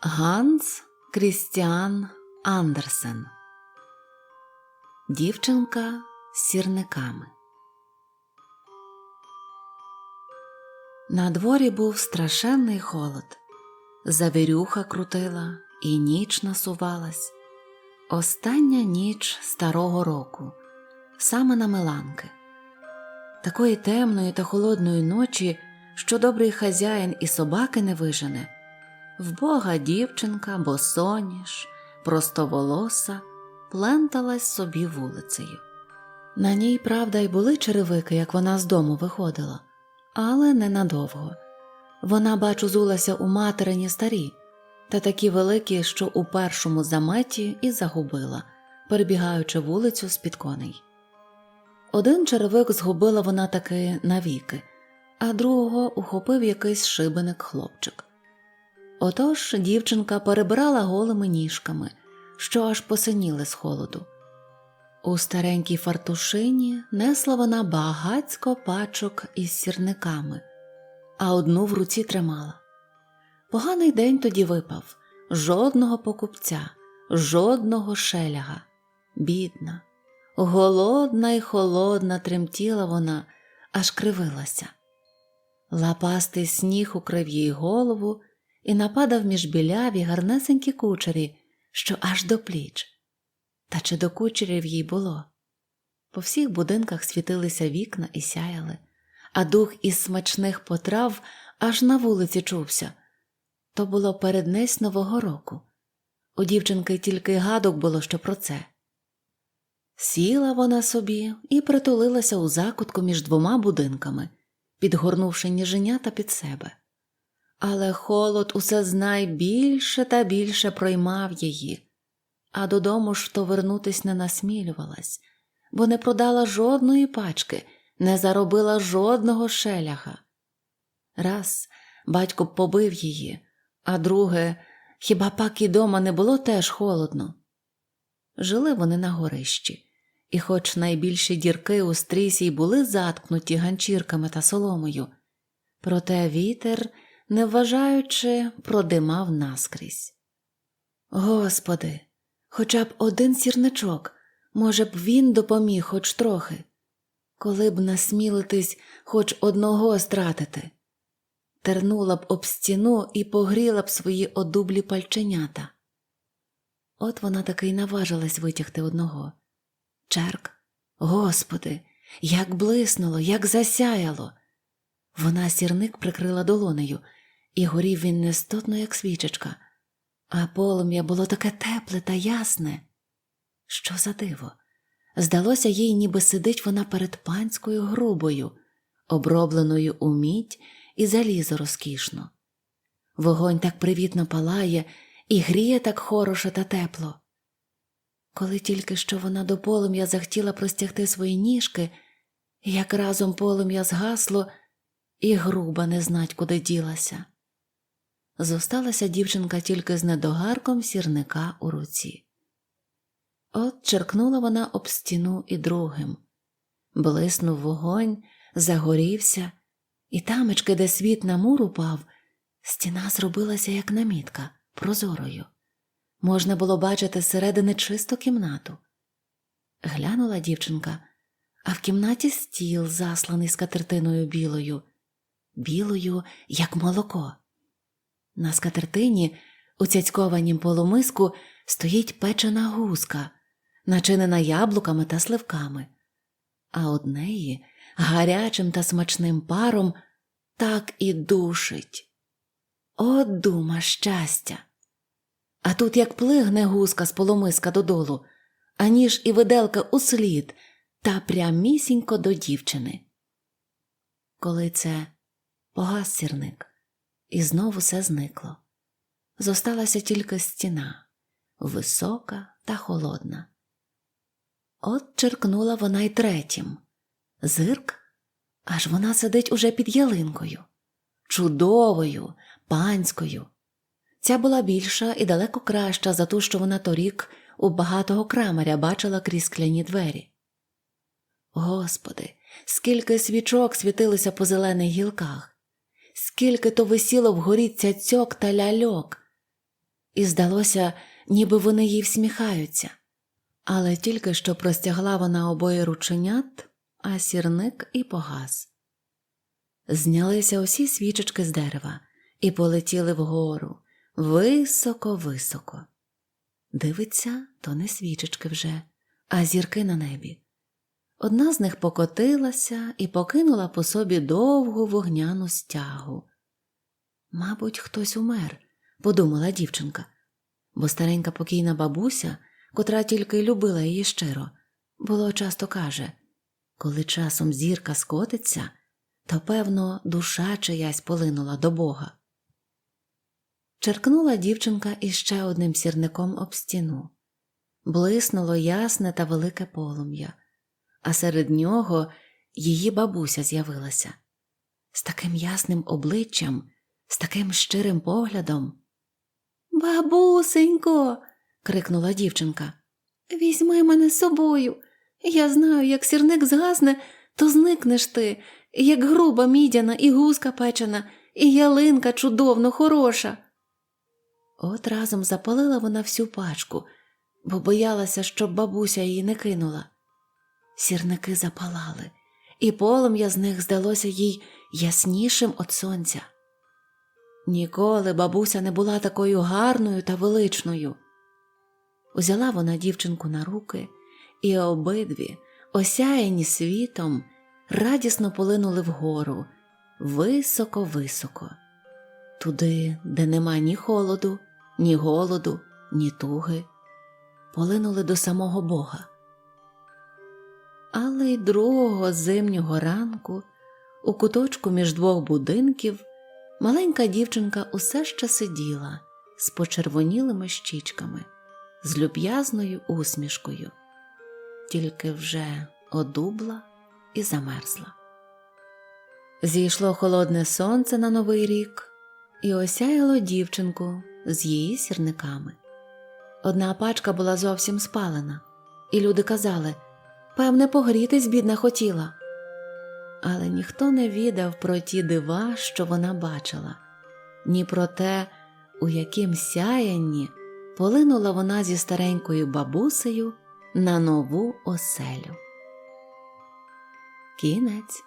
Ганс Крістіан Андерсен Дівчинка з сірниками. На дворі був страшенний холод. Завірюха крутила, і ніч насувалась. Остання ніч старого року, саме на Меланки. Такої темної та холодної ночі, що добрий хазяїн і собаки не вижене. Вбога дівчинка, босоніж, простоволоса, пленталась собі вулицею. На ній, правда, й були черевики, як вона з дому виходила, але ненадовго. Вона, бачу, зулася у материні старі, та такі великі, що у першому заметі і загубила, перебігаючи вулицю з-під коней. Один черевик згубила вона таки навіки, а другого ухопив якийсь шибеник хлопчик. Отож дівчинка перебирала голими ніжками, що аж посиніли з холоду. У старенькій фартушині несла вона багацько пачок із сірниками, а одну в руці тримала. Поганий день тоді випав жодного покупця, жодного шеляга. Бідна, голодна й холодна тремтіла вона, аж кривилася. Лапастий сніг укрив їй голову і нападав між біляві гарнесенькі кучері, що аж до пліч. Та чи до кучерів їй було? По всіх будинках світилися вікна і сяяли, а дух із смачних потрав аж на вулиці чувся. То було переднесь Нового року. У дівчинки тільки гадок було, що про це. Сіла вона собі і притулилася у закутку між двома будинками, підгорнувши ніженята під себе. Але холод усе знай більше та більше проймав її, а додому ж то вернутись не насмілювалась, бо не продала жодної пачки, не заробила жодного шеляха. Раз батько побив її, а друге, хіба пак і дома не було теж холодно? Жили вони на горищі, і, хоч найбільші дірки у стрісі й були заткнуті ганчірками та соломою, проте вітер не вважаючи, продимав наскрізь. Господи, хоча б один сірничок, може б він допоміг хоч трохи, коли б насмілитись хоч одного стратити, тернула б об стіну і погріла б свої одублі пальченята. От вона таки й наважилась витягти одного. Черк, господи, як блиснуло, як засяяло. Вона сірник прикрила долонею, і горів він нестотно, як свічечка, а полум'я було таке тепле та ясне. Що за диво? Здалося їй, ніби сидить вона перед панською грубою, обробленою у мідь і залізо розкішно. Вогонь так привітно палає і гріє так хороше та тепло. Коли тільки що вона до полум'я захотіла простягти свої ніжки, як разом полум'я згасло, і груба не знать, куди ділася. Зосталася дівчинка тільки з недогарком сірника у руці. От черкнула вона об стіну і другим. Блиснув вогонь, загорівся, і тамечки, де світ на мур упав, стіна зробилася, як намітка, прозорою. Можна було бачити зсередини чисту кімнату. Глянула дівчинка, а в кімнаті стіл, засланий скатертиною білою, білою, як молоко. На скатертині, у цяцькованім полумиску, стоїть печена гуска, начинена яблуками та сливками, а однеї гарячим та смачним паром так і душить. О, дума щастя! А тут як плигне гуска з полумиска додолу, аніж і виделка услід та прямісінько до дівчини. Коли це погас сірник, і знову все зникло. Зосталася тільки стіна, висока та холодна. От черкнула вона й третім. Зирк, аж вона сидить уже під ялинкою, чудовою, панською. Ця була більша і далеко краща за ту, що вона торік у багатого крамаря бачила крізь скляні двері. Господи, скільки свічок світилося по зелених гілках, скільки то висіло вгорі цяцьок та ляльок. і здалося, ніби вони їй всміхаються. Але тільки що простягла вона обоє рученят, а сірник і погас. Знялися усі свічечки з дерева і полетіли вгору, високо-високо. Дивиться, то не свічечки вже, а зірки на небі. Одна з них покотилася і покинула по собі довгу вогняну стягу. Мабуть, хтось умер, подумала дівчинка, бо старенька покійна бабуся, котра тільки любила її щиро, було часто каже коли часом зірка скотиться, то, певно, душа чиясь полинула до Бога. Черкнула дівчинка іще одним сірником об стіну. Блиснуло ясне та велике полум'я, а серед нього її бабуся з'явилася з таким ясним обличчям, з таким щирим поглядом. Бабусенько. крикнула дівчинка. Візьми мене з собою. Я знаю, як сірник згасне, то зникнеш ти, як груба мідяна і гузка печена, і ялинка чудовно хороша. От разом запалила вона всю пачку, бо боялася, щоб бабуся її не кинула. Сірники запалали, і полум'я з них здалося їй яснішим від сонця. Ніколи бабуся не була такою гарною та величною. Узяла вона дівчинку на руки, і обидві, осяяні світом, радісно полинули вгору, високо-високо, туди, де нема ні холоду, ні голоду, ні туги, полинули до самого Бога. Але й другого зимнього ранку, у куточку між двох будинків, маленька дівчинка усе ще сиділа з почервонілими щічками, з люб'язною усмішкою, тільки вже одубла і замерзла. Зійшло холодне сонце на новий рік і осяяло дівчинку з її сірниками. Одна пачка була зовсім спалена, і люди казали певне, погрітись, бідна, хотіла. Але ніхто не відав про ті дива, що вона бачила, ні про те, у яким сяянні полинула вона зі старенькою бабусею на нову оселю. Кінець